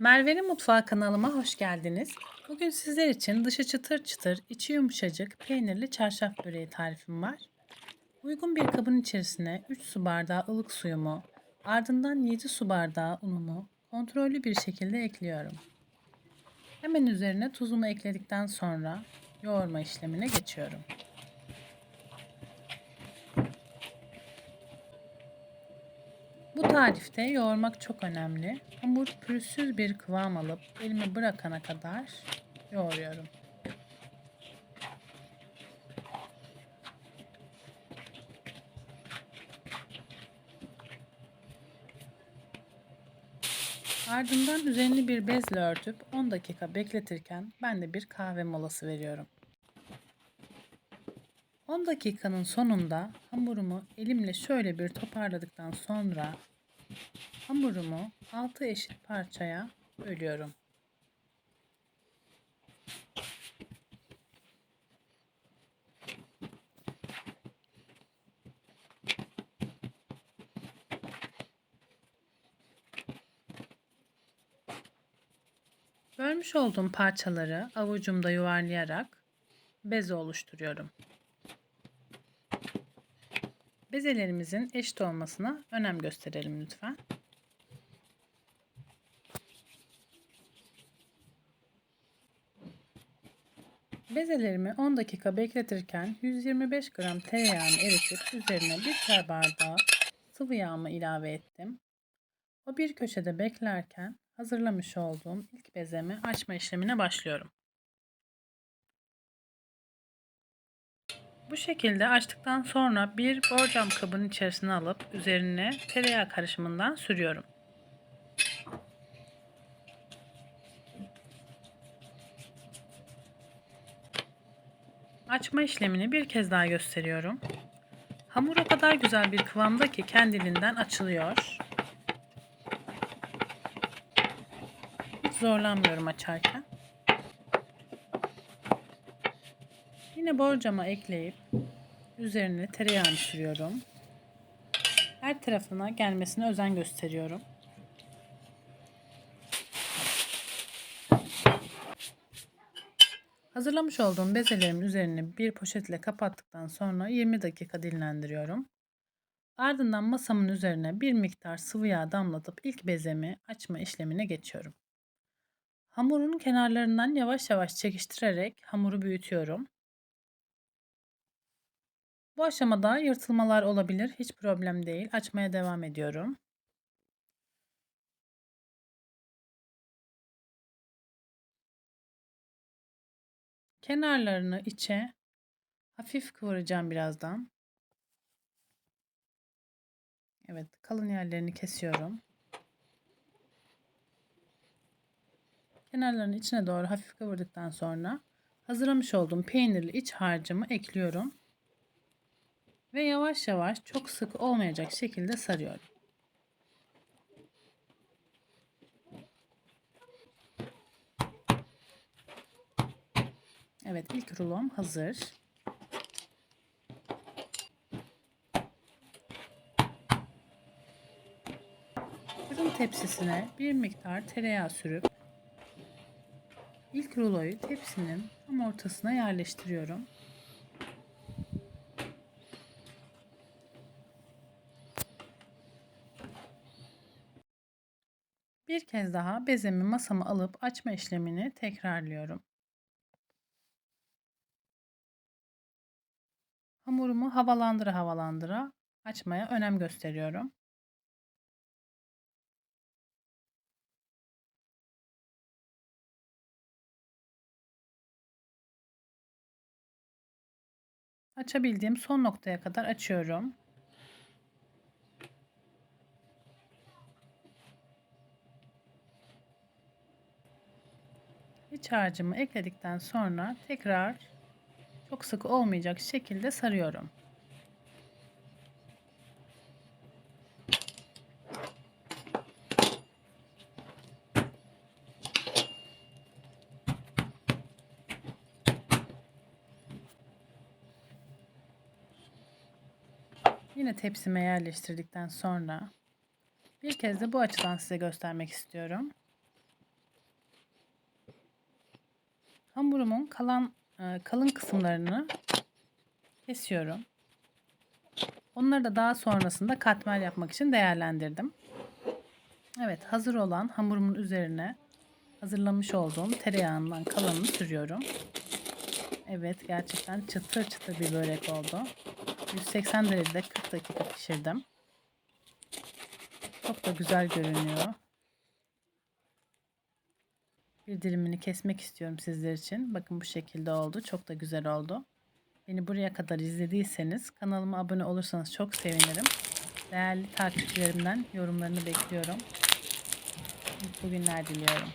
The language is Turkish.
Merve'nin Mutfağı kanalıma hoş geldiniz. Bugün sizler için dışı çıtır çıtır, içi yumuşacık, peynirli çarşaf böreği tarifim var. Uygun bir kabın içerisine 3 su bardağı ılık suyumu, ardından 7 su bardağı unumu kontrollü bir şekilde ekliyorum. Hemen üzerine tuzumu ekledikten sonra yoğurma işlemine geçiyorum. Bu tarifte yoğurmak çok önemli. Hamur pürüzsüz bir kıvam alıp elimi bırakana kadar yoğuruyorum. Ardından üzerini bir bezle örtüp 10 dakika bekletirken ben de bir kahve molası veriyorum. 10 dakikanın sonunda hamurumu elimle şöyle bir toparladıktan sonra hamurumu 6 eşit parçaya bölüyorum. Bölmüş olduğum parçaları avucumda yuvarlayarak beze oluşturuyorum. Bezelerimizin eşit olmasına önem gösterelim lütfen. Bezelerimi 10 dakika bekletirken 125 gram tereyağını eritip üzerine bir çay bardağı sıvı yağımı ilave ettim. O bir köşede beklerken hazırlamış olduğum ilk bezemi açma işlemine başlıyorum. Bu şekilde açtıktan sonra bir borcam kabın içerisine alıp üzerine tereyağı karışımından sürüyorum. Açma işlemini bir kez daha gösteriyorum. Hamur o kadar güzel bir kıvamda ki kendiliğinden açılıyor. Hiç zorlanmıyorum açarken. Yine borcama ekleyip üzerine tereyağını sürüyorum. Her tarafına gelmesine özen gösteriyorum. Hazırlamış olduğum bezelerimin üzerini bir poşetle kapattıktan sonra 20 dakika dinlendiriyorum. Ardından masamın üzerine bir miktar sıvı yağ damlatıp ilk bezemi açma işlemine geçiyorum. Hamurun kenarlarından yavaş yavaş çekiştirerek hamuru büyütüyorum. Bu aşamada yırtılmalar olabilir. Hiç problem değil. Açmaya devam ediyorum. Kenarlarını içe hafif kıvıracağım birazdan. Evet, kalın yerlerini kesiyorum. Kenarlarını içine doğru hafif kıvırdıktan sonra hazırlamış olduğum peynirli iç harcımı ekliyorum ve yavaş yavaş çok sık olmayacak şekilde sarıyorum. Evet ilk rulom hazır. Fırın tepsisine bir miktar tereyağı sürüp ilk ruloyu tepsinin tam ortasına yerleştiriyorum. Bir kez daha bezemi masama alıp açma işlemini tekrarlıyorum. Hamurumu havalandıra havalandıra açmaya önem gösteriyorum. Açabildiğim son noktaya kadar açıyorum. İç ekledikten sonra tekrar çok sık olmayacak şekilde sarıyorum. Yine tepsime yerleştirdikten sonra bir kez de bu açıdan size göstermek istiyorum. Hamurumun kalan e, kalın kısımlarını kesiyorum. Onları da daha sonrasında katmer yapmak için değerlendirdim. Evet hazır olan hamurumun üzerine hazırlamış olduğum tereyağından kalanını sürüyorum. Evet gerçekten çıtır çıtır bir börek oldu. 180 derecede 40 dakika pişirdim. Çok da güzel görünüyor. Bir dilimini kesmek istiyorum sizler için. Bakın bu şekilde oldu. Çok da güzel oldu. Beni buraya kadar izlediyseniz kanalıma abone olursanız çok sevinirim. Değerli takipçilerimden yorumlarını bekliyorum. Mutlu günler diliyorum.